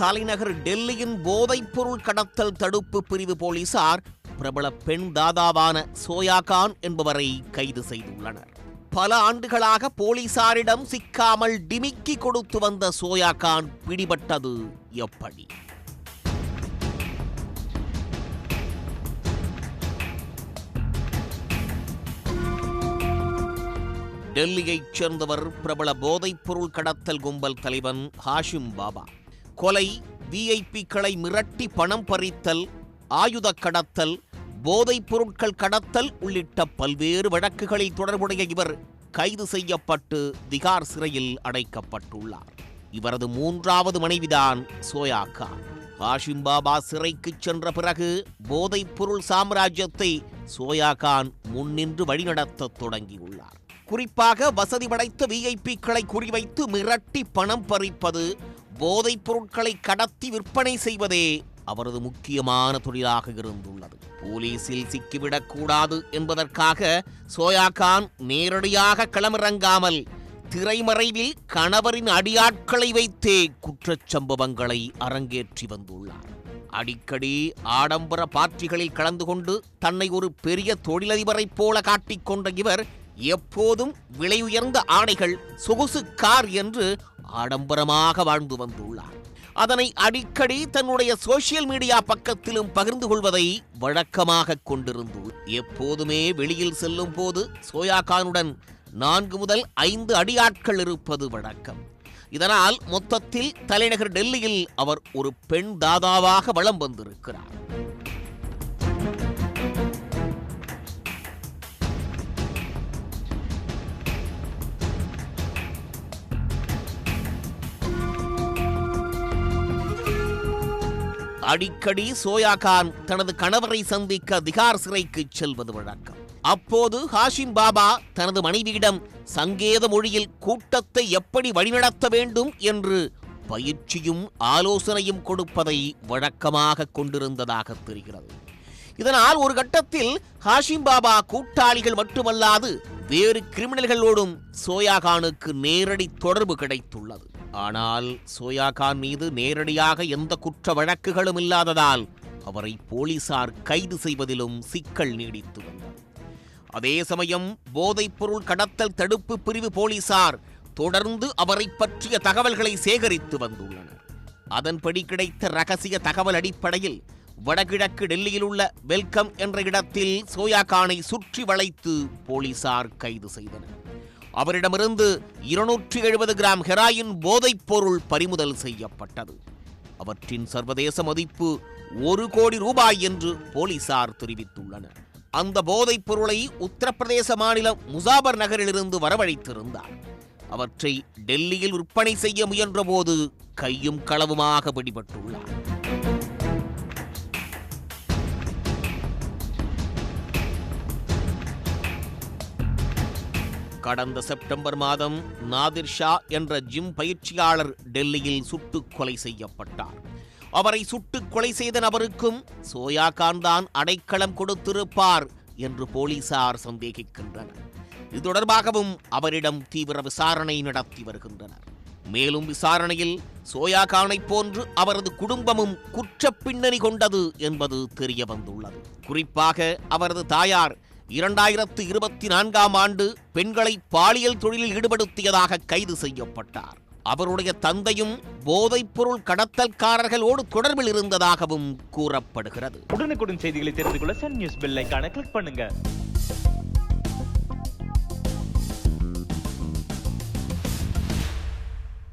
தலைநகர் டெல்லியின் போதைப்பொருள் கடத்தல் தடுப்பு பிரிவு போலீசார் பிரபல பெண் தாதாவான சோயா கான் என்பவரை கைது செய்துள்ளனர். பல ஆண்டுகளாக போலீசாரிடம் சிக்காமல் டிமிக்கி கொடுத்து வந்த சோயா கான் பிடிபட்டது எப்படி? டெல்லியைச் சேர்ந்தவர் பிரபல போதைப்பொருள் கடத்தல் கும்பல் தலைவன் ஹாஷிம் பாபா. கொலை விஐபிக்களை மிரட்டி பணம் பறித்தல் ஆயுத கடத்தல் போதைப் பொருட்கள் கடத்தல் உள்ளிட்ட பல்வேறு வழக்குகளில் தொடர்புடைய இவர் கைது செய்யப்பட்டு திகார் சிறையில் அடைக்கப்பட்டுள்ளார். இவரது மூன்றாவது மனைவிதான் சோயா கான். ஹாஷிம் பாபா சிறைக்கு சென்ற பிறகு போதைப் பொருள் சாம்ராஜ்யத்தை சோயா கான் முன்னின்று வழிநடத்தத் தொடங்கியுள்ளார். குறிப்பாக வசதி படைத்த விஐபிக்களை குறிவைத்து மிரட்டி பணம் பறிப்பது போதைப் பொருட்களை கடத்தி விற்பனை செய்வதே அவரது முக்கியமான தொழிலாக இருந்துள்ளது. போலீசில் சிக்கிவிடக்கூடாது என்பதற்காக சோயா கான் நேரடியாக களமிறங்காமல் திரைமறைவில் கணவரின் அடியாட்களை வைத்தே குற்றச்சம்பவங்களை அரங்கேற்றி வந்துள்ளார். அடிக்கடி ஆடம்பர பார்ட்டிகளில் கலந்து கொண்டு தன்னை ஒரு பெரிய தொழிலதிபரைப் போல காட்டிக்கொண்ட இவர் எப்போதும் விலை உயர்ந்த ஆடைகள் சொகுசு கார் என்று ஆடம்பரமாக வாழ்ந்து வந்துள்ளார். அதனை அடிக்கடி தன்னுடைய சோசியல் மீடியா பக்கத்திலும் பகிர்ந்து கொள்வதை வழக்கமாக கொண்டிருந்து எப்போதுமே வெளியில் செல்லும் போது சோயா கானுடன் நான்கு முதல் ஐந்து அடியாட்கள் இருப்பது வழக்கம். இதனால் மொத்தத்தில் தலைநகர் டெல்லியில் அவர் ஒரு பெண் தாதாவாக வலம் வந்திருக்கிறார். அடிக்கடி சோயா கான் தனது கணவரை சந்திக்க திகார் சிறைக்கு செல்வது வழக்கம். அப்போது ஹாஷிம் பாபா தனது மனைவியிடம் சங்கேத மொழியில் கூட்டத்தை எப்படி வழிநடத்த வேண்டும் என்று பயிற்சியும் ஆலோசனையும் கொடுப்பதை வழக்கமாக கொண்டிருந்ததாக தெரிகிறது. இதனால் ஒரு கட்டத்தில் ஹாஷிம் பாபா கூட்டாளிகள் மட்டுமல்லாது வேறு கிரிமினல்களோடும் சோயா கானுக்கு நேரடி தொடர்பு கிடைத்துள்ளது. ஆனால் சோயா கான் மீது நேரடியாக எந்த குற்ற வழக்குகளும் இல்லாததால் அவரை போலீசார் கைது செய்வதிலும் சிக்கல் நீடித்து வந்தது. அதே சமயம் போதைப்பொருள் கடத்தல் தடுப்பு பிரிவு போலீசார் தொடர்ந்து அவரை பற்றிய தகவல்களை சேகரித்து வந்துள்ளனர். அதன்படி கிடைத்த ரகசிய தகவல் அடிப்படையில் வடகிழக்கு டெல்லியில் உள்ள வெல்கம் என்ற இடத்தில் சோயா கானை சுற்றி வளைத்து போலீசார் கைது செய்தனர். அவரிடமிருந்து இருநூற்றி எழுபது கிராம் ஹெராயின் போதைப் பொருள் பறிமுதல் செய்யப்பட்டது. அவற்றின் சர்வதேச மதிப்பு ஒரு கோடி ரூபாய் என்று போலீசார் தெரிவித்துள்ளனர். அந்த போதைப் பொருளை உத்தரப்பிரதேச மாநிலம் முசாபர் நகரிலிருந்து வரவழைத்திருந்தார். அவற்றை டெல்லியில் விற்பனை செய்ய முயன்றபோது கையும் களவுமாக பிடிபட்டுள்ளார். கடந்த செப்டம்பர் மாதம் நாதிர் ஷா என்ற ஜிம் பயிற்சியாளர் டெல்லியில் சுட்டுக் கொலை செய்யப்பட்டார். அவரை சுட்டுக் கொலை செய்த நபருக்கும் சோயா கான் தான் அடைக்கலம் கொடுத்திருப்பார் என்று போலீசார் சந்தேகிக்கின்றனர். இது தொடர்பாகவும் அவரிடம் தீவிர விசாரணை நடத்தி வருகின்றனர். மேலும் விசாரணையில் சோயா கானை போன்று அவரது குடும்பமும் குற்ற பின்னணி கொண்டது என்பது தெரிய வந்துள்ளது குறிப்பாக அவரது தாயார் இரண்டாயிரத்து இருபத்தி நான்காம் ஆண்டு பெண்களை பாலியல் தொழிலில் ஈடுபடுத்தியதாக கைது செய்யப்பட்டார். அவருடைய தந்தையும் போதைப்பொருள் கடத்தல்காரர்களோடு தொடர்பில் இருந்ததாகவும் கூறப்படுகிறது. உடனுக்குடன் செய்திகளை தெரிந்து கொள்ள சன் நியூஸ் பெல் கிளிக் பண்ணுங்க.